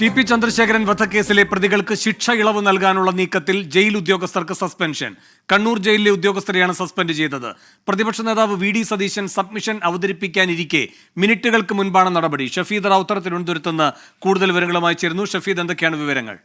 T P Chandrasekharan വധക്കേസിലെ പ്രതികൾക്ക് ശിക്ഷ ഇളവ് നൽകാനുള്ള നീക്കത്തിൽ ജയിൽ ഉദ്യോഗസ്ഥർക്ക് സസ്പെൻഷൻ. കണ്ണൂർ ജയിലിലെ ഉദ്യോഗസ്ഥരെയാണ് സസ്പെൻഡ് ചെയ്തത്. പ്രതിപക്ഷ നേതാവ് വി ഡി സതീശൻ സബ്മിഷൻ അവതരിപ്പിക്കാനിരിക്കെ മിനിറ്റുകൾക്ക് മുൻപാണ് നടപടി. ഷഫീദ് റാവുത്തർ തിരുവനന്തപുരത്ത് നിന്ന് കൂടുതൽ വിവരങ്ങളുമായി ചേരുന്നു. ഷഫീദ് എന്തൊക്കെയാണ് വിവരങ്ങൾ?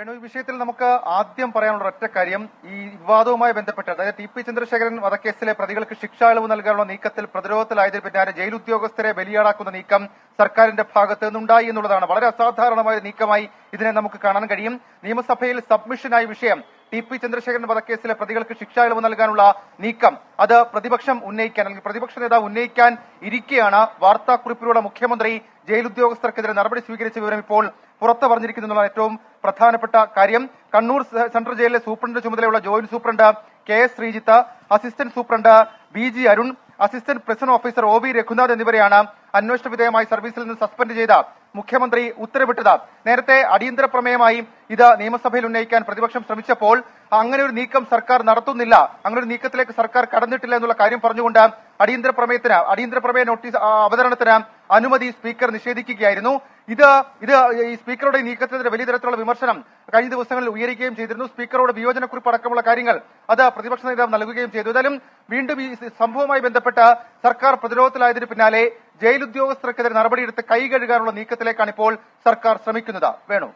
വേണു ഈ വിഷയത്തിൽ നമുക്ക് ആദ്യം പറയാനുള്ള ഒറ്റ കാര്യം ഈ വിവാദവുമായി ബന്ധപ്പെട്ട് അതായത് ടി പി ചന്ദ്രശേഖരൻ വധക്കേസിലെ പ്രതികൾക്ക് ശിക്ഷാ ഇളവ് നൽകാനുള്ള നീക്കത്തിൽ പ്രതിരോധത്തിലായതിൽ പിന്നാലെ ജയിൽ ഉദ്യോഗസ്ഥരെ ബലിയാടാക്കുന്ന നീക്കം സർക്കാരിന്റെ ഭാഗത്ത് നിന്നുണ്ടായി എന്നുള്ളതാണ്. വളരെ അസാധാരണമായ നീക്കമായി ഇതിനെ നമുക്ക് കാണാൻ കഴിയും. നിയമസഭയിൽ സബ്മിഷനായ വിഷയം ടി പി ചന്ദ്രശേഖരൻ വധക്കേസിലെ പ്രതികൾക്ക് ശിക്ഷാ ഇളവ് നൽകാനുള്ള നീക്കം അത് പ്രതിപക്ഷം ഉന്നയിക്കാൻ അല്ലെങ്കിൽ പ്രതിപക്ഷ നേതാവ് ഉന്നയിക്കാൻ ഇരിക്കെയാണ് വാർത്താക്കുറിപ്പിലൂടെ മുഖ്യമന്ത്രി ജയിൽ ഉദ്യോഗസ്ഥർക്കെതിരെ നടപടി സ്വീകരിച്ച വിവരം ഇപ്പോൾ പുറത്തു പറഞ്ഞിരിക്കുന്നു ഏറ്റവും പ്രധാനപ്പെട്ട കാര്യം. കണ്ണൂർ സെൻട്രൽ ജയിലിലെ സൂപ്രണ്ട് ചുമതലയുള്ള joint superintendent K S Sreejith assistant superintendent B G Arun assistant prison officer O B Raghunath എന്നിവരെയാണ് അന്വേഷണ വിധേയമായി സർവീസിൽ നിന്ന് സസ്പെൻഡ് ചെയ്ത മുഖ്യമന്ത്രി ഉത്തരവിട്ടത്. നേരത്തെ അടിയന്തര പ്രമേയമായി ഇത് നിയമസഭയിൽ ഉന്നയിക്കാൻ പ്രതിപക്ഷം ശ്രമിച്ചപ്പോൾ അങ്ങനെ ഒരു നീക്കം സർക്കാർ നടത്തുന്നില്ല. അങ്ങനെ ഒരു നീക്കത്തിലേക്ക് സർക്കാർ കടന്നിട്ടില്ല എന്നുള്ള കാര്യം പറഞ്ഞുകൊണ്ട് അടിയന്തര പ്രമേയത്തിന് അടിയന്തര പ്രമേയ നോട്ടീസ് അവതരണത്തിന് അനുമതി സ്പീക്കർ നിഷേധിക്കുകയായിരുന്നു. ഇത് ഇത് ഈ സ്പീക്കറുടെ നീക്കത്തിനെതിരെ വലിയ തരത്തിലുള്ള വിമർശനം കഴിഞ്ഞ ദിവസങ്ങളിൽ ഉയരുകയും ചെയ്തിരുന്നു. സ്പീക്കറോട് വിയോജനക്കുറിപ്പ് അടക്കമുള്ള കാര്യങ്ങൾ അത് പ്രതിപക്ഷ നേതാവ് നൽകുകയും ചെയ്തു. ഏതായാലും വീണ്ടും ഈ സംഭവവുമായി ബന്ധപ്പെട്ട് സർക്കാർ പ്രതിരോധത്തിലായതിനു പിന്നാലെ ജയിൽ ഉദ്യോഗസ്ഥർക്കെതിരെ നടപടിയെടുത്ത് കൈ കഴുകാനുള്ള നീക്കത്തിലേക്കാണ് ഇപ്പോൾ സർക്കാർ ശ്രമിക്കുന്നത്. വേണു.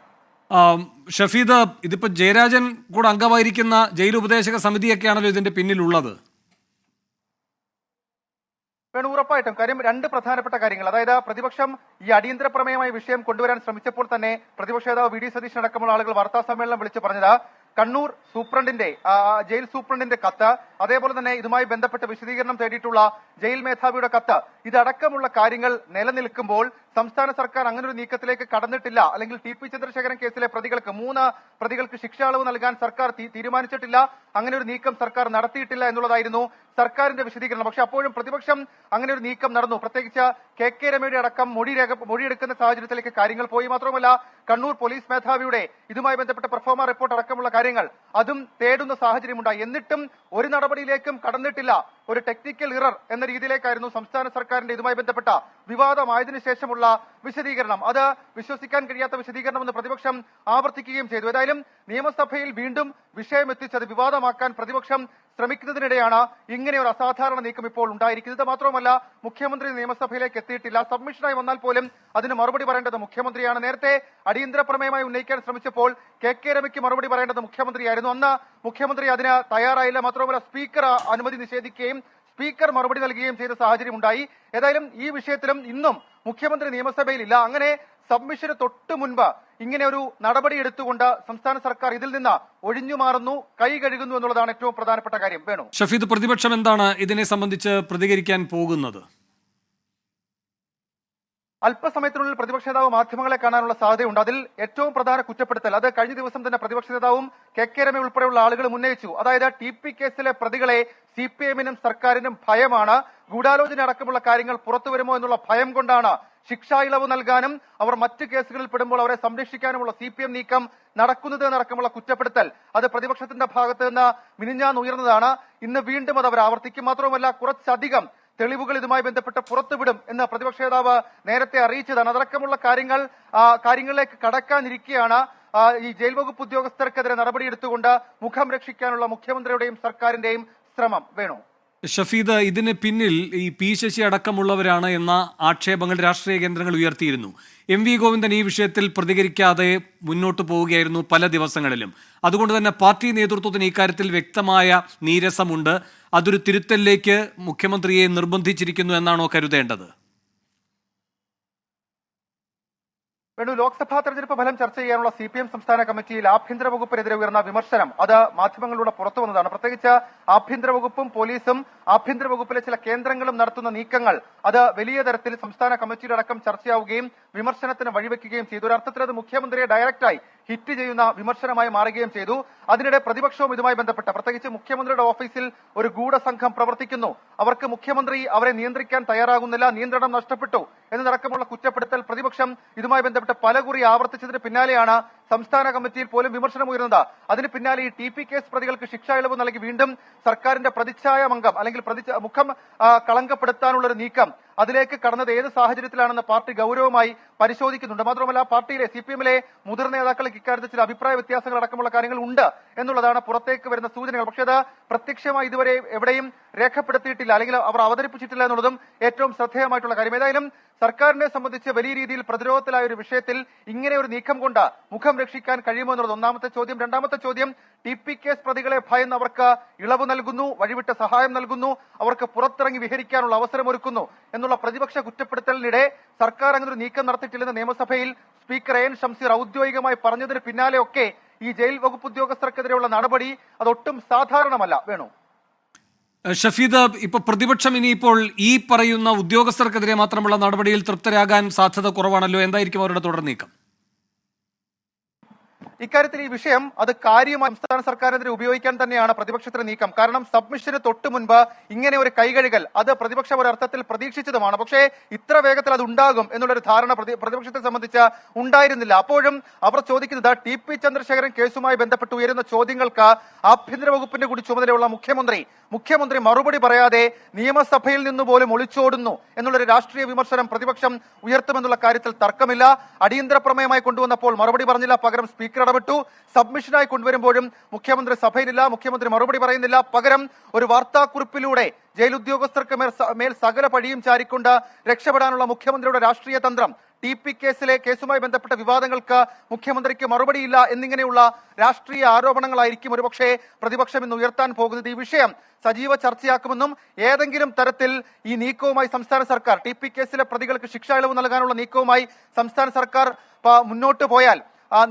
ഷഫീദ് ഇതിപ്പോ ജയരാജൻ കൂടെ അംഗമായിരിക്കുന്ന ജയിൽ ഉപദേശക സമിതിയൊക്കെയാണല്ലോ ഇതിന്റെ പിന്നിലുള്ളത്. വേണു ഉറപ്പായിട്ടും. കാര്യം രണ്ട് പ്രധാനപ്പെട്ട കാര്യങ്ങൾ. അതായത് പ്രതിപക്ഷം ഈ അടിയന്തര പ്രമേയമായ വിഷയം കൊണ്ടുവരാൻ ശ്രമിച്ചപ്പോൾ തന്നെ പ്രതിപക്ഷ നേതാവ് വി. ഡി. സതീശൻ അടക്കമുള്ള ആളുകൾ വാർത്താ സമ്മേളനം വിളിച്ചു പറഞ്ഞത് കണ്ണൂർ സൂപ്രണ്ടിന്റെ ജയിൽ സൂപ്രണ്ടിന്റെ കത്ത് അതേപോലെ തന്നെ ഇതുമായി ബന്ധപ്പെട്ട് വിശദീകരണം തേടിയിട്ടുള്ള ജയിൽ മേധാവിയുടെ കത്ത്. ഇതടക്കമുള്ള കാര്യങ്ങൾ നിലനിൽക്കുമ്പോൾ സംസ്ഥാന സർക്കാർ അങ്ങനെ ഒരു നീക്കത്തിലേക്ക് കടന്നിട്ടില്ല. അല്ലെങ്കിൽ ടി പി ചന്ദ്രശേഖരൻ കേസിലെ പ്രതികൾക്ക് മൂന്ന് പ്രതികൾക്ക് ശിക്ഷാളവ് നൽകാൻ സർക്കാർ തീരുമാനിച്ചിട്ടില്ല. അങ്ങനെ ഒരു നീക്കം സർക്കാർ നടത്തിയിട്ടില്ല എന്നുള്ളതായിരുന്നു സർക്കാരിന്റെ വിശദീകരണം. പക്ഷെ അപ്പോഴും പ്രതിപക്ഷം അങ്ങനെ ഒരു നീക്കം നടന്നു. പ്രത്യേകിച്ച് കെ കെ രമയുടെ അടക്കം മൊഴി രേഖ മൊഴിയെടുക്കുന്ന സാഹചര്യത്തിലേക്ക് കാര്യങ്ങൾ പോയി മാത്രമല്ല കണ്ണൂർ പോലീസ് മേധാവിയുടെ ഇതുമായി ബന്ധപ്പെട്ട പെർഫോമ റിപ്പോർട്ട് അടക്കമുള്ള കാര്യങ്ങൾ അതും തേടുന്ന സാഹചര്യമുണ്ടായി. എന്നിട്ടും ഒരു നടപടിയിലേക്കും കടന്നിട്ടില്ല. ഒരു ടെക്നിക്കൽ ഇറർ എന്ന രീതിയിലേക്കായിരുന്നു സംസ്ഥാന സർക്കാരിന്റെ ഇതുമായി ബന്ധപ്പെട്ട വിവാദമായതിനു ശേഷമുള്ള വിശദീകരണം. അത് വിശ്വസിക്കാൻ കഴിയാത്ത വിശദീകരണം എന്ന് പ്രതിപക്ഷം ആവർത്തിക്കുകയും ചെയ്തു. ഏതായാലും നിയമസഭയിൽ വീണ്ടും വിഷയം എത്തിച്ചത് വിവാദമാക്കാൻ പ്രതിപക്ഷം ശ്രമിക്കുന്നതിനിടെയാണ് ഇങ്ങനെ ഒരു അസാധാരണ നീക്കം ഇപ്പോൾ ഉണ്ടായിരിക്കുന്നത്. മാത്രവുമല്ല മുഖ്യമന്ത്രി നിയമസഭയിലേക്ക് എത്തിയിട്ടില്ല. സബ്മിഷനായി വന്നാൽ പോലും അതിന് മറുപടി പറയേണ്ടത് മുഖ്യമന്ത്രിയാണ്. നേരത്തെ അടിയന്തര പ്രമേയമായി ഉന്നയിക്കാൻ ശ്രമിച്ചപ്പോൾ കെ കെ രമയ്ക്ക് മറുപടി പറയേണ്ടത് മുഖ്യമന്ത്രിയായിരുന്നു. അന്ന് മുഖ്യമന്ത്രി അതിന് തയ്യാറായില്ല. മാത്രമല്ല സ്പീക്കർ അനുമതി നിഷേധിക്കുകയും സ്പീക്കർ മറുപടി നൽകുകയും ചെയ്ത സാഹചര്യം ഉണ്ടായി. ഏതായാലും ഈ വിഷയത്തിലും ഇന്നും മുഖ്യമന്ത്രി നിയമസഭയിലില്ല. അങ്ങനെ സബ്മിഷന് തൊട്ടു മുൻപ് ഇങ്ങനെ ഒരു നടപടി എടുത്തുകൊണ്ട് സംസ്ഥാന സർക്കാർ ഇതിൽ നിന്ന് ഒഴിഞ്ഞു മാറുന്നു കൈ കഴുകുന്നു എന്നുള്ളതാണ് ഏറ്റവും പ്രധാനപ്പെട്ട കാര്യം. വേണു. ഷഫീദ് പ്രതിപക്ഷം എന്താണ് ഇതിനെ സംബന്ധിച്ച് പ്രതികരിക്കാൻ പോകുന്നത്? അല്പസമയത്തിനുള്ളിൽ പ്രതിപക്ഷ നേതാവ് മാധ്യമങ്ങളെ കാണാനുള്ള സാധ്യതയുണ്ട്. അതിൽ ഏറ്റവും പ്രധാന കുറ്റപ്പെടുത്തൽ അത് കഴിഞ്ഞ ദിവസം തന്നെ പ്രതിപക്ഷ നേതാവും കെ കെ രമ ഉൾപ്പെടെയുള്ള ആളുകളും ഉന്നയിച്ചു. അതായത് ടി പി കേസിലെ പ്രതികളെ സി പി എമ്മിനും സർക്കാരിനും ഭയമാണ്. ഗൂഢാലോചന അടക്കമുള്ള കാര്യങ്ങൾ പുറത്തു വരുമോ എന്നുള്ള ഭയം കൊണ്ടാണ് ശിക്ഷാ ഇളവ് നൽകാനും അവർ മറ്റു കേസുകളിൽ പെടുമ്പോൾ അവരെ സംരക്ഷിക്കാനുമുള്ള സി പി എം നീക്കം നടക്കുന്നത് എന്നടക്കമുള്ള കുറ്റപ്പെടുത്തൽ. അത് പ്രതിപക്ഷത്തിന്റെ ഭാഗത്ത് നിന്ന് മിനിഞ്ഞാന്ന് ഉയർന്നതാണ്. ഇന്ന് വീണ്ടും അത് അവർ ആവർത്തിക്കും. മാത്രവുമല്ല കുറച്ചധികം തെളിവുകൾ ഇതുമായി ബന്ധപ്പെട്ട് പുറത്തുവിടും എന്ന് പ്രതിപക്ഷ നേതാവ് നേരത്തെ അറിയിച്ചതാണ്. അതടക്കമുള്ള കാര്യങ്ങൾ കാര്യങ്ങളിലേക്ക് കടക്കാനിരിക്കെയാണ് ഈ ജയിൽ വകുപ്പ് ഉദ്യോഗസ്ഥർക്കെതിരെ നടപടിയെടുത്തുകൊണ്ട് മുഖം രക്ഷിക്കാനുള്ള മുഖ്യമന്ത്രിയുടെയും സർക്കാരിന്റെയും ശ്രമം. വേണു? ഷഫീദ് ഇതിന് പിന്നിൽ ഈ പി ശശി അടക്കമുള്ളവരാണ് എന്ന ആക്ഷേപങ്ങൾ രാഷ്ട്രീയ കേന്ദ്രങ്ങൾ ഉയർത്തിയിരുന്നു. എം വി ഗോവിന്ദൻ ഈ വിഷയത്തിൽ പ്രതികരിക്കാതെ മുന്നോട്ട് പോവുകയായിരുന്നു പല ദിവസങ്ങളിലും. അതുകൊണ്ട് തന്നെ പാർട്ടി നേതൃത്വത്തിന് ഇക്കാര്യത്തിൽ വ്യക്തമായ നീരസമുണ്ട്. അതൊരു തിരുത്തലിലേക്ക് മുഖ്യമന്ത്രിയെ നിർബന്ധിച്ചിരിക്കുന്നു എന്നാണോ കരുതേണ്ടത്? വേണു ലോക്സഭാ തെരഞ്ഞെടുപ്പ് ഫലം ചർച്ച ചെയ്യാനുള്ള സി പി എം സംസ്ഥാന കമ്മിറ്റിയിൽ ആഭ്യന്തര വകുപ്പിനെതിരെ ഉയർന്ന വിമർശനം. അത് മാധ്യമങ്ങളിലൂടെ പുറത്തു വന്നതാണ്. പ്രത്യേകിച്ച് ആഭ്യന്തര വകുപ്പും പോലീസും ആഭ്യന്തര വകുപ്പിലെ ചില കേന്ദ്രങ്ങളും നടത്തുന്ന നീക്കങ്ങൾ അത് വലിയ തരത്തിൽ സംസ്ഥാന കമ്മിറ്റിയുടെ അടക്കം ചർച്ചയാവുകയും വിമർശനത്തിന് വഴിവെക്കുകയും ചെയ്തു. ഒരർത്ഥത്തിൽ അത് മുഖ്യമന്ത്രിയെ ഡയറക്റ്റായി ഹിറ്റ് ചെയ്യുന്ന വിമർശനമായി മാറുകയും ചെയ്തു. അതിനിടെ പ്രതിപക്ഷവും ഇതുമായി ബന്ധപ്പെട്ട പ്രത്യേകിച്ച് മുഖ്യമന്ത്രിയുടെ ഓഫീസിൽ ഒരു ഗൂഢസംഘം പ്രവർത്തിക്കുന്നു. അവർക്ക് മുഖ്യമന്ത്രി അവരെ നിയന്ത്രിക്കാൻ തയ്യാറാകുന്നില്ല നിയന്ത്രണം നഷ്ടപ്പെട്ടു. എന്നതടക്കമുള്ള കുറ്റപ്പെടുത്തൽ പ്രതിപക്ഷം ഇതുമായി ബന്ധപ്പെട്ട് പലകുറി ആവർത്തിച്ചതിന് പിന്നാലെയാണ് സംസ്ഥാന കമ്മിറ്റിയിൽ പോലും വിമർശനം ഉയർന്നത് അതിന് പിന്നാലെ ഈ ടി പി കേസ് പ്രതികൾക്ക് ശിക്ഷാ ഇളവ് നൽകി വീണ്ടും സർക്കാരിന്റെ പ്രതിച്ഛായ മംഗം അല്ലെങ്കിൽ മുഖം കളങ്കപ്പെടുത്താനുള്ള ഒരു നീക്കം അതിലേക്ക് കടന്നത് ഏത് സാഹചര്യത്തിലാണെന്ന് പാർട്ടി ഗൗരവമായി പരിശോധിക്കുന്നുണ്ട്. മാത്രമല്ല പാർട്ടിയിലെ സി പി എമ്മിലെ മുതിർന്ന നേതാക്കൾക്ക് ഇക്കാര്യത്തിൽ ചില അഭിപ്രായ വ്യത്യാസങ്ങൾ അടക്കമുള്ള കാര്യങ്ങൾ ഉണ്ട് എന്നുള്ളതാണ് പുറത്തേക്ക് വരുന്ന സൂചനകൾ. പക്ഷേ അത് പ്രത്യക്ഷമായി ഇതുവരെ എവിടെയും രേഖപ്പെടുത്തിയിട്ടില്ല അല്ലെങ്കിൽ അവർ അവതരിപ്പിച്ചിട്ടില്ല എന്നുള്ളതും ഏറ്റവും ശ്രദ്ധേയമായിട്ടുള്ള കാര്യം. ഏതായാലും സർക്കാരിനെ സംബന്ധിച്ച് വലിയ രീതിയിൽ പ്രതിരോധത്തിലായ ഒരു വിഷയത്തിൽ ഇങ്ങനെ ഒരു നീക്കം കൊണ്ട് മുഖം രക്ഷിക്കാൻ കഴിയുമോ എന്നുള്ളത് ഒന്നാമത്തെ ചോദ്യം. രണ്ടാമത്തെ ചോദ്യം ടി പി കേസ് പ്രതികളെ ഭയന്ന് അവർക്ക് ഇളവ് നൽകുന്നു വഴിവിട്ട സഹായം നൽകുന്നു അവർക്ക് പുറത്തിറങ്ങി വിഹരിക്കാനുള്ള അവസരമൊരുക്കുന്നു എന്നുള്ള പ്രതിപക്ഷ കുറ്റപ്പെടുത്തലിനിടെ സർക്കാർ അങ്ങനെ ഒരു നീക്കം നടത്തിയിട്ടില്ലെന്ന് നിയമസഭയിൽ സ്പീക്കർ എൻ ഷംസീർ ഔദ്യോഗികമായി പറഞ്ഞതിന് പിന്നാലെയൊക്കെ ഈ ജയിൽ വകുപ്പ് ഉദ്യോഗസ്ഥർക്കെതിരെയുള്ള നടപടി അതൊട്ടും സാധാരണമല്ല. വേണു. ഷഫീദ് ഇപ്പൊ പ്രതിപക്ഷം ഇനിയിപ്പോൾ ഈ പറയുന്ന ഉദ്യോഗസ്ഥർക്കെതിരെ മാത്രമുള്ള നടപടിയിൽ തൃപ്തരാകാൻ സാധ്യത കുറവാണല്ലോ. എന്തായിരിക്കും അവരുടെ തുടർ നീക്കം? ഇക്കാര്യത്തിൽ ഈ വിഷയം അത് കാര്യമായി സംസ്ഥാന സർക്കാരിനെതിരെ ഉപയോഗിക്കാൻ തന്നെയാണ് പ്രതിപക്ഷത്തിന്റെ നീക്കം. കാരണം സബ്മിഷന് തൊട്ട് മുൻപ് ഇങ്ങനെ ഒരു കൈകഴുകൽ അത് പ്രതിപക്ഷം ഒരർത്ഥത്തിൽ പ്രതീക്ഷിച്ചതുമാണ്. പക്ഷേ ഇത്ര വേഗത്തിൽ അത് ഉണ്ടാകും എന്നുള്ളൊരു ധാരണ പ്രതിപക്ഷത്തെ സംബന്ധിച്ച് ഉണ്ടായിരുന്നില്ല. അപ്പോഴും അവർ ചോദിക്കുന്നത് ടി പി ചന്ദ്രശേഖരൻ കേസുമായി ബന്ധപ്പെട്ട് ഉയരുന്ന ചോദ്യങ്ങൾക്ക് ആഭ്യന്തര വകുപ്പിന്റെ കൂടി ചുമതലയുള്ള മുഖ്യമന്ത്രി മുഖ്യമന്ത്രി മറുപടി പറയാതെ നിയമസഭയിൽ നിന്ന് പോലും ഒളിച്ചോടുന്നു എന്നുള്ളൊരു രാഷ്ട്രീയ വിമർശനം പ്രതിപക്ഷം ഉയർത്തുമെന്നുള്ള കാര്യത്തിൽ തർക്കമില്ല. അടിയന്തര പ്രമേയമായി കൊണ്ടുവന്നപ്പോൾ മറുപടി പറഞ്ഞില്ല. പകരം സ്പീക്കർ ഇടപെട്ടു സബ്മിഷനായി കൊണ്ടുവരുമ്പോഴും മുഖ്യമന്ത്രി സഭയിലില്ല മുഖ്യമന്ത്രി മറുപടി പറയുന്നില്ല. പകരം ഒരു വാർത്താക്കുറിപ്പിലൂടെ ജയിൽ ഉദ്യോഗസ്ഥർക്ക് മേൽ സകല പഴിയും ചാരിക്കൊണ്ട് രക്ഷപ്പെടാനുള്ള മുഖ്യമന്ത്രിയുടെ രാഷ്ട്രീയ തന്ത്രം. ടി പി കേസിലെ കേസുമായി ബന്ധപ്പെട്ട വിവാദങ്ങൾക്ക് മുഖ്യമന്ത്രിക്ക് മറുപടിയില്ല എന്നിങ്ങനെയുള്ള രാഷ്ട്രീയ ആരോപണങ്ങളായിരിക്കും ഒരുപക്ഷെ പ്രതിപക്ഷം ഇന്ന് ഉയർത്താൻ പോകുന്നത്. ഈ വിഷയം സജീവ ചർച്ചയാക്കുമെന്നും ഏതെങ്കിലും തരത്തിൽ ഈ നീക്കവുമായി സംസ്ഥാന സർക്കാർ ടി കേസിലെ പ്രതികൾക്ക് ശിക്ഷാ ഇളവ് നൽകാനുള്ള നീക്കവുമായി സംസ്ഥാന സർക്കാർ മുന്നോട്ട് പോയാൽ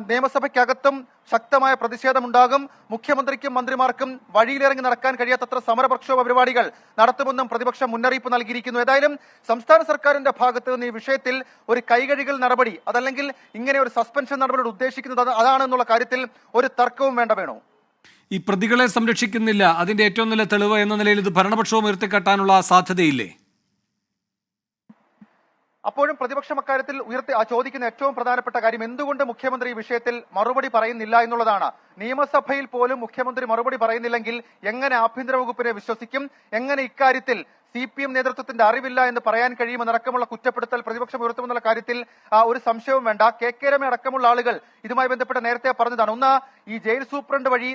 നിയമസഭയ്ക്കകത്തും ശക്തമായ പ്രതിഷേധമുണ്ടാകും. മുഖ്യമന്ത്രിക്കും മന്ത്രിമാർക്കും വഴിയിലിറങ്ങി നടക്കാൻ കഴിയാത്തത്ര സമരപ്രക്ഷോഭ പരിപാടികൾ നടത്തുമെന്നും പ്രതിപക്ഷം മുന്നറിയിപ്പ് നൽകിയിരിക്കുന്നു. ഏതായാലും സംസ്ഥാന സർക്കാരിന്റെ ഭാഗത്ത് നിന്ന് ഈ വിഷയത്തിൽ ഒരു കൈകഴുകൽ നടപടി അതല്ലെങ്കിൽ ഇങ്ങനെ ഒരു സസ്പെൻഷൻ നടപടി ഉദ്ദേശിക്കുന്നത് അത് അതാണെന്നുള്ള കാര്യത്തിൽ ഒരു തർക്കവും വേണ്ട വേണോ. ഈ പ്രതികളെ സംരക്ഷിക്കുന്നില്ല. അതിന്റെ ഏറ്റവും നല്ല തെളിവ് എന്ന നിലയിൽ ഇത് ഭരണപക്ഷവും ഉയർത്തിക്കെട്ടാനുള്ള സാധ്യതയില്ലേ? അപ്പോഴും പ്രതിപക്ഷം അക്കാര്യത്തിൽ ഉയർത്തി ചോദിക്കുന്ന ഏറ്റവും പ്രധാനപ്പെട്ട കാര്യം എന്തുകൊണ്ട് മുഖ്യമന്ത്രി ഈ വിഷയത്തിൽ മറുപടി പറയുന്നില്ല എന്നുള്ളതാണ്. നിയമസഭയിൽ പോലും മുഖ്യമന്ത്രി മറുപടി പറയുന്നില്ലെങ്കിൽ എങ്ങനെ ആഭ്യന്തര വകുപ്പിനെ വിശ്വസിക്കും? എങ്ങനെ ഇക്കാര്യത്തിൽ സി പി എം നേതൃത്വത്തിന്റെ അറിവില്ല എന്ന് പറയാൻ കഴിയുമെന്നടക്കമുള്ള കുറ്റപ്പെടുത്തൽ പ്രതിപക്ഷം ഉയർത്തുമെന്നുള്ള കാര്യത്തിൽ ഒരു സംശയവും വേണ്ട. കെ കെ രമ അടക്കമുള്ള ആളുകൾ ഇതുമായി ബന്ധപ്പെട്ട് നേരത്തെ പറഞ്ഞതാണ്. ഒന്ന് ഈ ജയിൽ സൂപ്രണ്ട് വഴി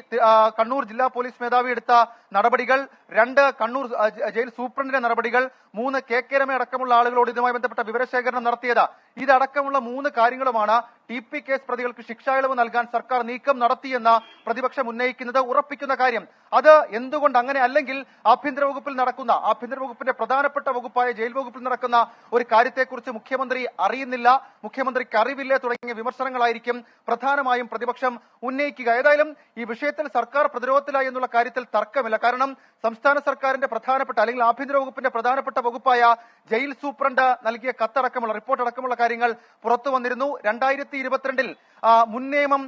കണ്ണൂർ ജില്ലാ പോലീസ് മേധാവി എടുത്ത നടപടികൾ. രണ്ട് കണ്ണൂർ ജയിൽ സൂപ്രണ്ടിന്റെ നടപടികൾ. മൂന്ന് കെ കെ രമ അടക്കമുള്ള ആളുകളോട് ഇതുമായി ബന്ധപ്പെട്ട വിവരശേഖരണം നടത്തിയത്. ഇതടക്കമുള്ള മൂന്ന് കാര്യങ്ങളുമാണ് ടി പി കേസ് പ്രതികൾക്ക് ശിക്ഷാ ഇളവ് നൽകാൻ സർക്കാർ നീക്കം നടത്തിയെന്ന പ്രതിപക്ഷം ഉന്നയിക്കുന്നത് ഉറപ്പിക്കുന്ന കാര്യം. അത് എന്തുകൊണ്ട് അങ്ങനെ അല്ലെങ്കിൽ ആഭ്യന്തര വകുപ്പിൽ നടക്കുന്ന ആഭ്യന്തര വകുപ്പിന്റെ പ്രധാനപ്പെട്ട വകുപ്പായ ജയിൽ വകുപ്പിൽ നടക്കുന്ന ഒരു കാര്യത്തെക്കുറിച്ച് മുഖ്യമന്ത്രി അറിയുന്നില്ല മുഖ്യമന്ത്രിക്ക് അറിവില്ല തുടങ്ങിയ വിമർശനങ്ങളായിരിക്കും പ്രധാനമായും പ്രതിപക്ഷം ഉന്നയിക്കുക. ഏതായാലും ഈ വിഷയത്തിൽ സർക്കാർ പ്രതിരോധത്തിലായി എന്നുള്ള കാര്യത്തിൽ തർക്കമില്ല. കാരണം സംസ്ഥാന സർക്കാരിന്റെ പ്രധാനപ്പെട്ട അല്ലെങ്കിൽ ആഭ്യന്തര വകുപ്പിന്റെ പ്രധാനപ്പെട്ട വകുപ്പായ ജയിൽ സൂപ്രണ്ട് നൽകിയ കത്തടക്കമുള്ള റിപ്പോർട്ട് അടക്കമുള്ള കാര്യങ്ങൾ പുറത്തു വന്നിരുന്നു. രണ്ടായിരത്തി ഇരുപത്തിരണ്ടിൽ മുൻ നിയമം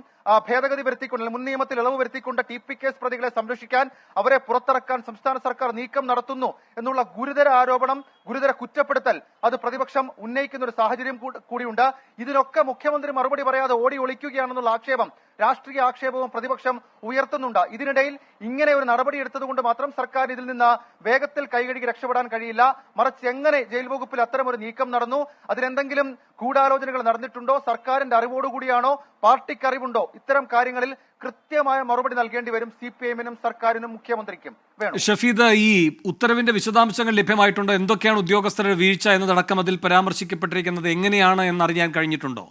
ഭേദഗതി വരുത്തിക്കൊണ്ട് മുൻ നിയമത്തിൽ ഇളവ് വരുത്തിക്കൊണ്ട് ടി പി കേസ് പ്രതികളെ സംരക്ഷിക്കാൻ അവരെ പുറത്തിറക്കാൻ സംസ്ഥാന സർക്കാർ നീക്കം നടത്തുന്നു എന്നുള്ള ഗുരുതര ആരോപണം ഗുരുതര കുറ്റപ്പെടുത്തൽ അത് പ്രതിപക്ഷം ഉന്നയിക്കുന്ന ഒരു സാഹചര്യം കൂടിയുണ്ട്. ഇതിനൊക്കെ മുഖ്യമന്ത്രി മറുപടി പറയാതെ ഓടി ഒളിക്കുകയാണെന്നുള്ള ആക്ഷേപം രാഷ്ട്രീയ ആക്ഷേപവും പ്രതിപക്ഷം ഉയർത്തുന്നുണ്ട്. ഇതിനിടയിൽ ഇങ്ങനെ ഒരു നടപടി എടുത്തതുകൊണ്ട് മാത്രം സർക്കാർ ഇതിൽ നിന്ന് വേഗത്തിൽ കൈകഴുകി രക്ഷപ്പെടാൻ കഴിയില്ല. മറിച്ച് എങ്ങനെ ജയിൽ വകുപ്പിൽ അത്തരം ഒരു നീക്കം നടന്നു അതിനെന്തെങ്കിലും ഗൂഢാലോചനകൾ നടന്നിട്ടുണ്ടോ സർക്കാരിന്റെ അറിവോടുകൂടിയാണോ പാർട്ടിക്ക് അറിവുണ്ടോ ഇത്തരം കാര്യങ്ങളിൽ കൃത്യമായ മറുപടി നൽകേണ്ടി വരും സി പി എമ്മിനും സർക്കാരിനും മുഖ്യമന്ത്രിക്കും. ഷഫീദ് ഈ ഉത്തരവിന്റെ വിശദാംശങ്ങൾ ലഭ്യമായിട്ടുണ്ട്? എന്തൊക്കെയാണ് ഉദ്യോഗസ്ഥരുടെ വീഴ്ച എന്നതടക്കം അതിൽ പരാമർശിക്കപ്പെട്ടിരിക്കുന്നത് എങ്ങനെയാണ് എന്നറിയാൻ കഴിഞ്ഞിട്ടുണ്ടോ?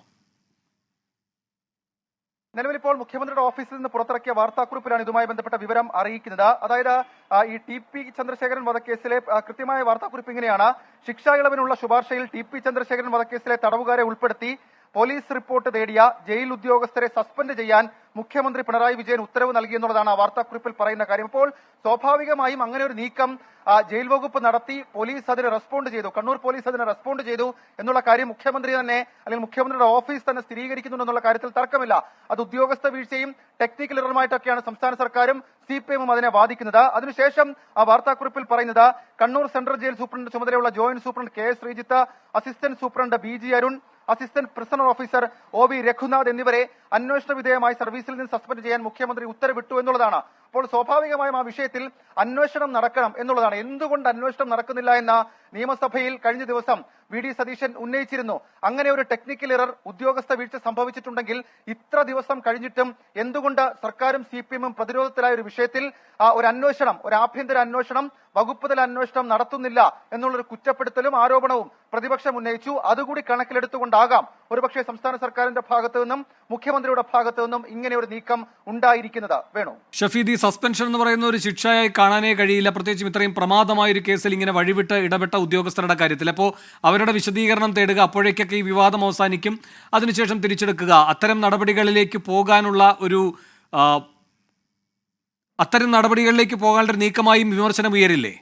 നിലവിലിപ്പോൾ മുഖ്യമന്ത്രിയുടെ ഓഫീസിൽ നിന്ന് പുറത്തിറക്കിയ വാർത്താക്കുറിപ്പിലാണ് ഇതുമായി ബന്ധപ്പെട്ട വിവരം അറിയിക്കുന്നത്. അതായത് ഈ ടി പി ചന്ദ്രശേഖരൻ വധക്കേസിലെ കൃത്യമായ വാർത്താക്കുറിപ്പ് ഇങ്ങനെയാണ്. ശിക്ഷാ ഇളവിനുള്ള ശുപാർശയിൽ ടി പി ചന്ദ്രശേഖരൻ വധക്കേസിലെ തടവുകാരെ ഉൾപ്പെടുത്തി പോലീസ് റിപ്പോർട്ട് തേടിയ ജയിൽ ഉദ്യോഗസ്ഥരെ സസ്പെൻഡ് ചെയ്യാൻ മുഖ്യമന്ത്രി പിണറായി വിജയൻ ഉത്തരവ് നൽകിയെന്നുള്ളതാണ് ആ വാർത്താക്കുറിപ്പിൽ പറയുന്ന കാര്യം. അപ്പോൾ സ്വാഭാവികമായും അങ്ങനെ ഒരു നീക്കം ജയിൽ വകുപ്പ് നടത്തി പോലീസ് അതിന് റെസ്പോണ്ട് ചെയ്തു. കണ്ണൂർ പോലീസ് അതിന് റെസ്പോണ്ട് ചെയ്തു എന്നുള്ള കാര്യം മുഖ്യമന്ത്രി തന്നെ അല്ലെങ്കിൽ മുഖ്യമന്ത്രിയുടെ ഓഫീസ് തന്നെ സ്ഥിരീകരിക്കുന്നുണ്ടെന്നുള്ള കാര്യത്തിൽ തർക്കമില്ല. അത് ഉദ്യോഗസ്ഥ വീഴ്ചയും ടെക്നിക്കൽ ഇറമായിട്ടൊക്കെയാണ് സംസ്ഥാന സർക്കാരും സി പി എമ്മും അതിനെ വാദിക്കുന്നത് അതിനുശേഷം ആ വാർത്താക്കുറിപ്പിൽ പറയുന്നത് കണ്ണൂർ സെൻട്രൽ ജയിൽ സൂപ്രണ്ട് ചുമതലയുള്ള joint superintendent K S Sreejith assistant superintendent B G Arun assistant prisoner officer O V Raghunath എന്നിവരെ അന്വേഷണ വിധേയമായി സർവീസിൽ നിന്ന് സസ്പെൻഡ് ചെയ്യാൻ മുഖ്യമന്ത്രി ഉത്തരവിട്ടു എന്നുള്ളതാണ് അപ്പോൾ സ്വാഭാവികമായും ആ വിഷയത്തിൽ അന്വേഷണം നടക്കണം എന്നുള്ളതാണ്. എന്തുകൊണ്ട് അന്വേഷണം നടക്കുന്നില്ല എന്ന നിയമസഭയിൽ കഴിഞ്ഞ ദിവസം വി ഡി സതീശൻ ഉന്നയിച്ചിരുന്നു. അങ്ങനെ ഒരു ടെക്നിക്കൽ എറർ ഉദ്യോഗസ്ഥ വീഴ്ച സംഭവിച്ചിട്ടുണ്ടെങ്കിൽ ഇത്ര ദിവസം കഴിഞ്ഞിട്ടും എന്തുകൊണ്ട് സർക്കാരും സി പി എമ്മും പ്രതിരോധത്തിലായ ഒരു വിഷയത്തിൽ ഒരു അന്വേഷണം ഒരു ആഭ്യന്തര അന്വേഷണം വകുപ്പ് തല അന്വേഷണം നടത്തുന്നില്ല എന്നുള്ളൊരു കുറ്റപ്പെടുത്തലും ആരോപണവും പ്രതിപക്ഷം ഉന്നയിച്ചു. അതുകൂടി കണക്കിലെടുത്തുകൊണ്ടാകാം ഒരുപക്ഷെ സംസ്ഥാന സർക്കാരിന്റെ ഭാഗത്തു നിന്നും മുഖ്യമന്ത്രിയുടെ ഭാഗത്തു നിന്നും ഇങ്ങനെ ഒരു നീക്കം ഉണ്ടായിരിക്കുന്നത്. വേണു. ഷഫീദ് സസ്പെൻഷൻ എന്ന് പറയുന്ന ഒരു ശിക്ഷയായി കാണാനേ കഴിയില്ല. പ്രത്യേകിച്ചും ഇത്രയും പ്രമാദമായ ഒരു കേസിൽ ഇങ്ങനെ വഴിവിട്ട് ഇടപെട്ട ഉദ്യോഗസ്ഥരുടെ കാര്യത്തിൽ. അപ്പോൾ അവരുടെ വിശദീകരണം തേടുക അപ്പോഴേക്കൊക്കെ ഈ വിവാദം അവസാനിക്കും. അതിനുശേഷം തിരിച്ചെടുക്കുക. അത്തരം നടപടികളിലേക്ക് പോകാനുള്ള ഒരു അത്തരം നടപടികളിലേക്ക് പോകാനുള്ള നീക്കമായും വിമർശനം ഉയരില്ലേ?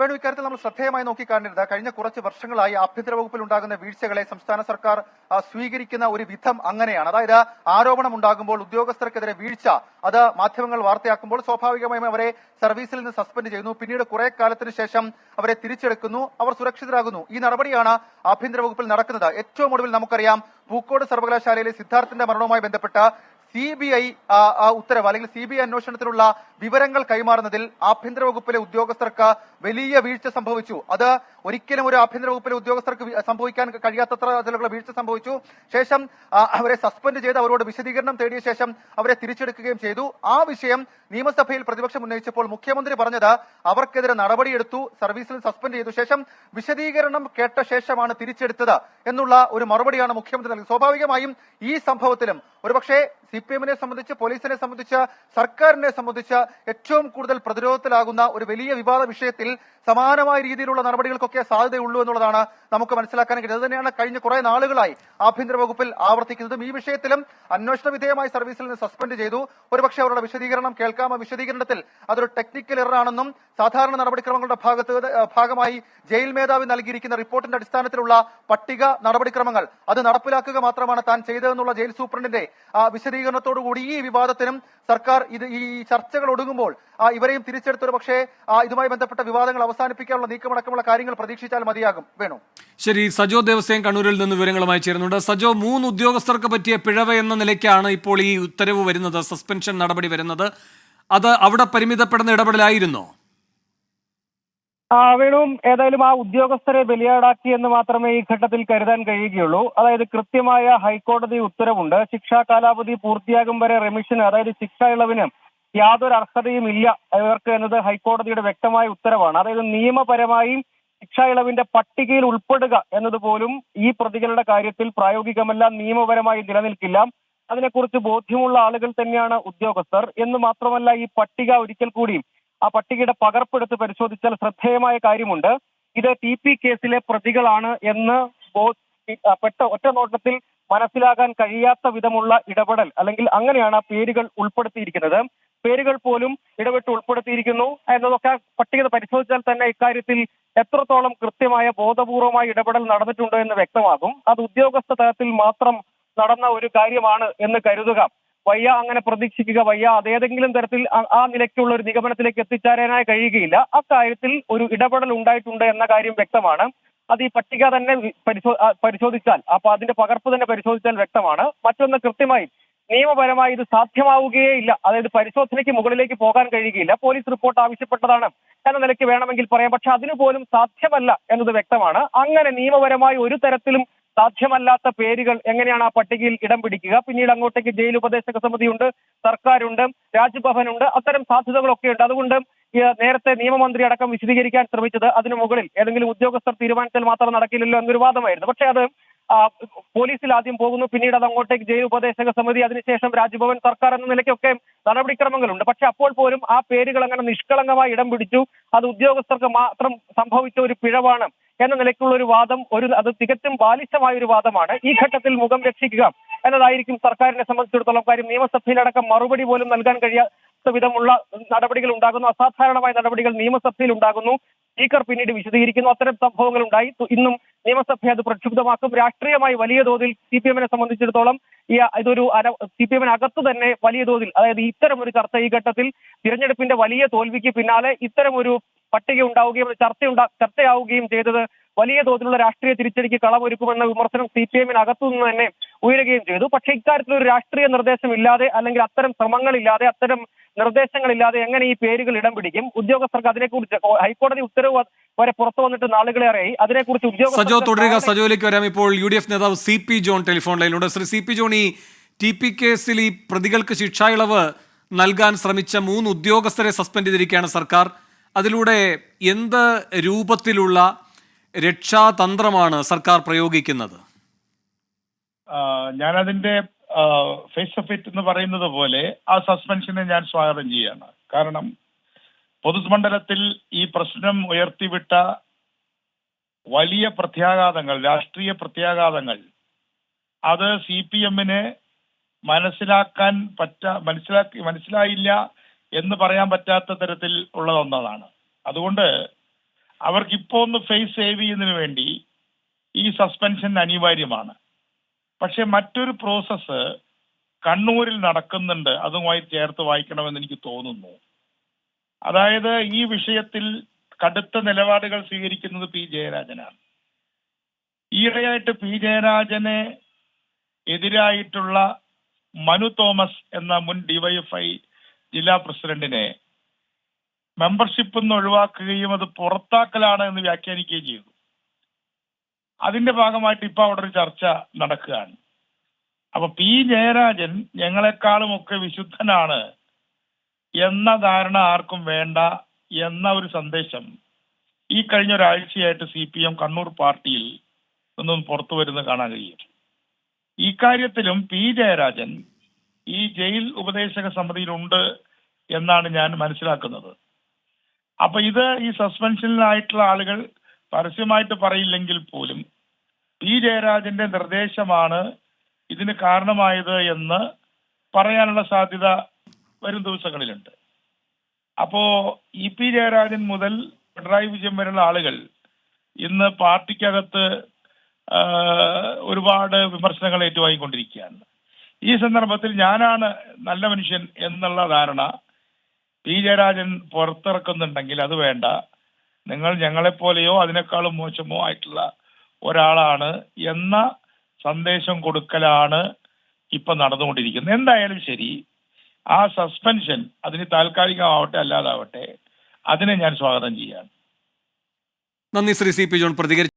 വേണു ഇക്കാര്യത്തിൽ നമ്മൾ ശ്രദ്ധേയമായി നോക്കിക്കാണരുത് കഴിഞ്ഞ കുറച്ച് വർഷങ്ങളായി ആഭ്യന്തര വകുപ്പിൽ ഉണ്ടാകുന്ന വീഴ്ചകളെ സംസ്ഥാന സർക്കാർ സ്വീകരിക്കുന്ന ഒരു വിധം അങ്ങനെയാണ്. അതായത് ആരോപണം ഉണ്ടാകുമ്പോൾ ഉദ്യോഗസ്ഥർക്കെതിരെ വീഴ്ച അത് മാധ്യമങ്ങൾ വാർത്തയാക്കുമ്പോൾ സ്വാഭാവികമായും അവരെ സർവീസിൽ നിന്ന് സസ്പെൻഡ് ചെയ്യുന്നു. പിന്നീട് കുറെ കാലത്തിന് ശേഷം അവരെ തിരിച്ചെടുക്കുന്നു. അവർ സുരക്ഷിതരാകുന്നു. ഈ നടപടിയാണ് ആഭ്യന്തര വകുപ്പിൽ നടക്കുന്നത്. ഏറ്റവും ഒടുവിൽ നമുക്കറിയാം പൂക്കോട് സർവകലാശാലയിലെ സിദ്ധാർത്ഥിന്റെ മരണവുമായി ബന്ധപ്പെട്ട സി ബി ഐ ഉത്തരവ് അല്ലെങ്കിൽ സി ബി ഐ അന്വേഷണത്തിനുള്ള വിവരങ്ങൾ കൈമാറുന്നതിൽ ആഭ്യന്തര വകുപ്പിലെ ഉദ്യോഗസ്ഥർക്ക് വലിയ വീഴ്ച സംഭവിച്ചു. അത് ഒരിക്കലും ഒരു ആഭ്യന്തര വകുപ്പിലെ ഉദ്യോഗസ്ഥർക്ക് സംഭവിക്കാൻ കഴിയാത്തത്ര തരത്തിലുള്ള വീഴ്ച സംഭവിച്ചു. ശേഷം അവരെ സസ്പെൻഡ് ചെയ്ത് അവരോട് വിശദീകരണം തേടിയ ശേഷം അവരെ തിരിച്ചെടുക്കുകയും ചെയ്തു. ആ വിഷയം നിയമസഭയിൽ പ്രതിപക്ഷം ഉന്നയിച്ചപ്പോൾ മുഖ്യമന്ത്രി പറഞ്ഞത് അവർക്കെതിരെ നടപടിയെടുത്തു സർവീസിൽ സസ്പെൻഡ് ചെയ്തു. ശേഷം വിശദീകരണം കേട്ട ശേഷമാണ് തിരിച്ചെടുത്തത് എന്നുള്ള ഒരു മറുപടിയാണ് മുഖ്യമന്ത്രി നൽകിയത്. സ്വാഭാവികമായും ഈ സംഭവത്തിലും ഒരുപക്ഷെ സി പി എമ്മിനെ സംബന്ധിച്ച് പോലീസിനെ സംബന്ധിച്ച് സർക്കാരിനെ സംബന്ധിച്ച് ഏറ്റവും കൂടുതൽ പ്രതിരോധത്തിലാകുന്ന ഒരു വലിയ വിവാദ വിഷയത്തിൽ സമാനമായ രീതിയിലുള്ള നടപടികൾക്കൊക്കെ സാധ്യതയുള്ളൂ എന്നുള്ളതാണ് നമുക്ക് മനസ്സിലാക്കാൻ കഴിയുന്നത്. തന്നെയാണ് കഴിഞ്ഞ കുറെ നാളുകളായി ആഭ്യന്തര വകുപ്പിൽ ആവർത്തിക്കുന്നതും ഈ വിഷയത്തിലും അന്വേഷണ വിധേയമായി സർവീസിൽ നിന്ന് സസ്പെൻഡ് ചെയ്തു. ഒരുപക്ഷെ അവരുടെ വിശദീകരണം കേൾക്കാം. ആ വിശദീകരണത്തിൽ അതൊരു ടെക്നിക്കൽ എററാണെന്നും സാധാരണ നടപടിക്രമങ്ങളുടെ ഭാഗത്ത് ഭാഗമായി ജയിൽ മേധാവി നൽകിയിരിക്കുന്ന റിപ്പോർട്ടിന്റെ അടിസ്ഥാനത്തിലുള്ള പട്ടിക നടപടിക്രമങ്ങൾ അത് നടപ്പിലാക്കുക മാത്രമാണ് താൻ ചെയ്തതെന്നുള്ള ജയിൽ സൂപ്രണ്ടിന്റെ വിശദീകരണത്തോടുകൂടി ഈ വിവാദത്തിനും സർക്കാർ ഇത് ഈ ചർച്ചകൾ ഒടുങ്ങുമ്പോൾ ഇവരെയും തിരിച്ചെടുത്തൊരു പക്ഷേ ഇതുമായി ബന്ധപ്പെട്ട വിവാദങ്ങൾ അവസാനിപ്പിക്കാനുള്ള നീക്കമടക്കമുള്ള കാര്യങ്ങൾ പ്രതീക്ഷിച്ചാൽ മതിയാകും. വേണു. ശരി സജോ ദേവസ്വം കണ്ണൂരിൽ നിന്ന് വിവരങ്ങളുമായി ചേരുന്നുണ്ട്. സജോ മൂന്ന് ഉദ്യോഗസ്ഥർക്ക് പറ്റിയ പിഴവ് എന്ന നിലയ്ക്കാണ് ഇപ്പോൾ ഈ ഉത്തരവ് വരുന്നത് സസ്പെൻഷൻ നടപടി വരുന്നത്. അത് അവിടെ പരിമിതപ്പെടുന്ന ഇടപെടലായിരുന്നോ? ആ വേണുവും ഏതായാലും ആ ഉദ്യോഗസ്ഥരെ ബലിയാടാക്കി എന്ന് മാത്രമേ ഈ ഘട്ടത്തിൽ കരുതാൻ കഴിയുകയുള്ളൂ. അതായത് കൃത്യമായ ഹൈക്കോടതി ഉത്തരവുണ്ട്. ശിക്ഷാ കാലാവധി പൂർത്തിയാകും വരെ റെമിഷൻ അതായത് ശിക്ഷാ ഇളവിന് യാതൊരു അർഹതയും ഇല്ല ഇവർക്ക് എന്നത് ഹൈക്കോടതിയുടെ വ്യക്തമായ ഉത്തരവാണ്. അതായത് നിയമപരമായി ശിക്ഷാ ഇളവിന്റെ പട്ടികയിൽ ഉൾപ്പെടുക എന്നതുപോലും ഈ പ്രതികളുടെ കാര്യത്തിൽ പ്രായോഗികമല്ല നിയമപരമായി നിലനിൽക്കില്ല. അതിനെക്കുറിച്ച് ബോധ്യമുള്ള ആളുകൾ തന്നെയാണ് ഉദ്യോഗസ്ഥർ. എന്ന് മാത്രമല്ല ഈ പട്ടിക ഒരിക്കൽ കൂടി ആ പട്ടികയുടെ പകർപ്പെടുത്ത് പരിശോധിച്ചാൽ ശ്രദ്ധേയമായ കാര്യമുണ്ട്. ഇത് ടി പി കേസിലെ പ്രതികളാണ് എന്ന് പെട്ട ഒറ്റ നോട്ടത്തിൽ മനസ്സിലാകാൻ കഴിയാത്ത വിധമുള്ള ഇടപെടൽ അല്ലെങ്കിൽ അങ്ങനെയാണ് ആ പേരുകൾ ഉൾപ്പെടുത്തിയിരിക്കുന്നത്. പേരുകൾ പോലും ഇടപെട്ട് ഉൾപ്പെടുത്തിയിരിക്കുന്നു എന്നതൊക്കെ പട്ടികത പട്ടിക പരിശോധിച്ചാൽ തന്നെ ഇക്കാര്യത്തിൽ എത്രത്തോളം കൃത്യമായ ബോധപൂർവമായ ഇടപെടൽ നടന്നിട്ടുണ്ട് എന്ന് വ്യക്തമാകും. അത് ഉദ്യോഗസ്ഥ തലത്തിൽ മാത്രം നടന്ന ഒരു കാര്യമാണ് എന്ന് കരുതുക. വയ്യ അങ്ങനെ പ്രതീക്ഷിക്കുക വയ്യ അതേതെങ്കിലും തരത്തിൽ ആ- നിലയ്ക്കുള്ള ഒരു നിഗമനത്തിലേക്ക് എത്തിച്ചേരാനായി കഴിയുകയില്ല. അക്കാര്യത്തിൽ ഒരു ഇടപെടൽ ഉണ്ടായിട്ടുണ്ട് എന്ന കാര്യം വ്യക്തമാണ്. അത് ഈ പട്ടിക തന്നെ പരിശോ- പരിശോധിച്ചാൽ അപ്പൊ അതിന്റെ പകർപ്പ് തന്നെ പരിശോധിച്ചാൽ വ്യക്തമാണ്. മറ്റൊന്ന് കൃത്യമായി നിയമപരമായി ഇത് സാധ്യമാവുകയേ ഇല്ല അതായത് പരിശോധനയ്ക്ക് മുകളിലേക്ക് പോകാൻ കഴിയുകയില്ല. പോലീസ് റിപ്പോർട്ട് ആവശ്യപ്പെട്ടതാണ്. എന്ന നിലയ്ക്ക് വേണമെങ്കിൽ പറയാം. പക്ഷെ അതിനു പോലും സാധ്യമല്ല എന്നത് വ്യക്തമാണ്. അങ്ങനെ നിയമപരമായി ഒരു തരത്തിലും സാധ്യമല്ലാത്ത പേരുകൾ എങ്ങനെയാണ് ആ പട്ടികയിൽ ഇടം പിടിക്കുക? പിന്നീട് അങ്ങോട്ടേക്ക് ജയിൽ ഉപദേശക സമിതിയുണ്ട് സർക്കാരുണ്ട് രാജ്ഭവനുണ്ട് അത്തരം സാധ്യതകളൊക്കെ ഉണ്ട്. അതുകൊണ്ട് നേരത്തെ നിയമമന്ത്രി അടക്കം വിശദീകരിക്കാൻ ശ്രമിച്ചത് അതിനു മുകളിൽ ഏതെങ്കിലും ഉദ്യോഗസ്ഥർ തീരുമാനിച്ചാൽ മാത്രം നടക്കില്ലല്ലോ എന്നൊരു വാദമായിരുന്നു. പക്ഷേ അത് പോലീസിൽ ആദ്യം പോകുന്നു. പിന്നീട് അത് അങ്ങോട്ടേക്ക് ജയിൽ ഉപദേശക സമിതി അതിനുശേഷം രാജ്ഭവൻ സർക്കാർ എന്ന നിലയ്ക്കൊക്കെ നടപടിക്രമങ്ങളുണ്ട്. പക്ഷെ അപ്പോൾ പോലും ആ പേരുകൾ അങ്ങനെ നിഷ്കളങ്കമായി ഇടം പിടിച്ചു. അത് ഉദ്യോഗസ്ഥർക്ക് മാത്രം സംഭവിച്ച ഒരു പിഴവാണ്. എന്ന നിലയ്ക്കുള്ള ഒരു വാദം ഒരു അത് തികച്ചും ബാലിശമായ ഒരു വാദമാണ്. ഈ ഘട്ടത്തിൽ മുഖം രക്ഷിക്കുക എന്നതായിരിക്കും സർക്കാരിനെ സംബന്ധിച്ചിടത്തോളം കാര്യം. നിയമസഭയിലടക്കം മറുപടി പോലും നൽകാൻ കഴിയാത്ത വിധമുള്ള നടപടികൾ ഉണ്ടാകുന്നു. അസാധാരണമായ നടപടികൾ നിയമസഭയിൽ ഉണ്ടാകുന്നു. സ്പീക്കർ പിന്നീട് വിശദീകരിക്കുന്നു. അത്തരം സംഭവങ്ങൾ ഉണ്ടായി. ഇന്നും നിയമസഭയെ അത് പ്രക്ഷുബ്ധമാക്കും. രാഷ്ട്രീയമായി വലിയ തോതിൽ സി പി എമ്മിനെ സംബന്ധിച്ചിടത്തോളം ഈ ഇതൊരു സി പി എമ്മിനകത്ത് തന്നെ വലിയ തോതിൽ അതായത് ഇത്തരം ഒരു ചർച്ച ഈ ഘട്ടത്തിൽ തിരഞ്ഞെടുപ്പിന്റെ വലിയ തോൽവിക്ക് പിന്നാലെ ഇത്തരം ഒരു പട്ടിക ഉണ്ടാവുകയും ചർച്ച ചർച്ചയാവുകയും ചെയ്തത് വലിയ തോതിലുള്ള രാഷ്ട്രീയ തിരിച്ചടിക്ക് കളമൊരുക്കുമെന്ന വിമർശനം സി പി എമ്മിന് അകത്തു നിന്ന് തന്നെ ഉയരുകയും ചെയ്തു. പക്ഷേ ഇക്കാര്യത്തിൽ ഒരു രാഷ്ട്രീയ നിർദ്ദേശം ഇല്ലാതെ അല്ലെങ്കിൽ അത്തരം ശ്രമങ്ങളില്ലാതെ അത്തരം നിർദ്ദേശങ്ങളില്ലാതെ എങ്ങനെ ഈ പേരുകൾ ഇടം പിടിക്കും? ഉദ്യോഗസ്ഥർക്ക് അതിനെക്കുറിച്ച് ഹൈക്കോടതി ഉത്തരവ് വരെ പുറത്തു വന്നിട്ട് നാളുകളേറെയായി അതിനെക്കുറിച്ച് സജോ തുടരുക. ഉദ്യോഗസ്ഥർ സജോയിലേക്ക് വരാം. ഇപ്പോൾ യു ഡി എഫ് നേതാവ് സി പി ജോൺ ടെലിഫോൺ ലൈനിലൂടെ ശ്രീ സി പി ജോൺ ഈ ടി പി കേസിൽ ഈ പ്രതികൾക്ക് ശിക്ഷാ ഇളവ് നൽകാൻ ശ്രമിച്ച മൂന്ന് ഉദ്യോഗസ്ഥരെ സസ്പെൻഡ് ചെയ്തിരിക്കുകയാണ് സർക്കാർ. അതിലൂടെ എന്ത് രൂപത്തിലുള്ള രക്ഷാതന്ത്രമാണ് സർക്കാർ പ്രയോഗിക്കുന്നത്? ഞാനതിന്റെ ഫേസ് ഓഫ് ഇറ്റ് എന്ന് പറയുന്നത് പോലെ ആ സസ്പെൻഷനെ ഞാൻ സ്വാഗതം ചെയ്യാണ്. കാരണം പൊതുമണ്ഡലത്തിൽ ഈ പ്രശ്നം ഉയർത്തിവിട്ട വലിയ പ്രത്യാഘാതങ്ങൾ രാഷ്ട്രീയ പ്രത്യാഘാതങ്ങൾ അത് സി പി എമ്മിന് മനസ്സിലാക്കാൻ പറ്റ മനസ്സിലാക്കി മനസ്സിലായില്ല എന്ന് പറയാൻ പറ്റാത്ത തരത്തിൽ ഉള്ളത് ഒന്നതാണ്. അതുകൊണ്ട് അവർക്ക് ഒന്ന് ഫേസ് സേവ് ചെയ്യുന്നതിന് വേണ്ടി ഈ സസ്പെൻഷൻ അനിവാര്യമാണ്. പക്ഷെ മറ്റൊരു പ്രോസസ്സ് കണ്ണൂരിൽ നടക്കുന്നുണ്ട്. അതുമായി ചേർത്ത് വായിക്കണമെന്ന് എനിക്ക് തോന്നുന്നു. അതായത് ഈ വിഷയത്തിൽ കടുത്ത നിലപാടുകൾ സ്വീകരിക്കുന്നത് പി ജയരാജനാണ്. ഈയിടെയായിട്ട് പി ജയരാജന് എതിരായിട്ടുള്ള മനു തോമസ് എന്ന മുൻ ഡിവൈഎഫ്ഐ ജില്ലാ പ്രസിഡന്റിനെ മെമ്പർഷിപ്പ് നിന്ന് ഒഴിവാക്കുകയും അത് പുറത്താക്കലാണ് എന്ന് വ്യാഖ്യാനിക്കുകയും ചെയ്തു. അതിന്റെ ഭാഗമായിട്ട് ഇപ്പൊ അവിടെ ഒരു ചർച്ച നടക്കുകയാണ്. അപ്പൊ പി ജയരാജൻ ഞങ്ങളെക്കാളും ഒക്കെ വിശുദ്ധനാണ് എന്ന ധാരണ ആർക്കും വേണ്ട എന്ന ഒരു സന്ദേശം ഈ കഴിഞ്ഞ ഒരാഴ്ചയായിട്ട് സി പി എം കണ്ണൂർ പാർട്ടിയിൽ നിന്നും പുറത്തു വരുന്നത് കാണാൻ കഴിയും. ഇക്കാര്യത്തിലും പി ജയരാജൻ ഈ ജയിൽ ഉപദേശക സമിതിയിലുണ്ട് എന്നാണ് ഞാൻ മനസ്സിലാക്കുന്നത്. അപ്പൊ ഇത് ഈ സസ്പെൻഷനിലായിട്ടുള്ള ആളുകൾ പരസ്യമായിട്ട് പറയില്ലെങ്കിൽ പോലും പി ജയരാജന്റെ നിർദ്ദേശമാണ് ഇതിന് കാരണമായത് എന്ന് പറയാനുള്ള സാധ്യത വരും ദിവസങ്ങളിലുണ്ട്. അപ്പോ ഇ പി ജയരാജൻ മുതൽ പിണറായി വിജയൻ വരെയുള്ള ആളുകൾ ഇന്ന് പാർട്ടിക്കകത്ത് ഒരുപാട് വിമർശനങ്ങൾ ഏറ്റുവാങ്ങിക്കൊണ്ടിരിക്കുകയാണ്. ഈ സന്ദർഭത്തിൽ ഞാനാണ് നല്ല മനുഷ്യൻ എന്നുള്ള ധാരണ പി ജയരാജൻ പുറത്തിറക്കുന്നുണ്ടെങ്കിൽ അത് വേണ്ട. നിങ്ങൾ ഞങ്ങളെപ്പോലെയോ അതിനേക്കാളും മോശമോ ആയിട്ടുള്ള ഒരാളാണ് എന്ന സന്ദേശം കൊടുക്കലാണ് ഇപ്പൊ നടന്നുകൊണ്ടിരിക്കുന്നത്. എന്തായാലും ശരി ആ സസ്പെൻഷൻ അതിന് താൽക്കാലികമാവട്ടെ അല്ലാതാവട്ടെ അതിനെ ഞാൻ സ്വാഗതം ചെയ്യാണ് നന്ദി ശ്രീ സി പി ജോൺ. പ്രതികരിച്ചു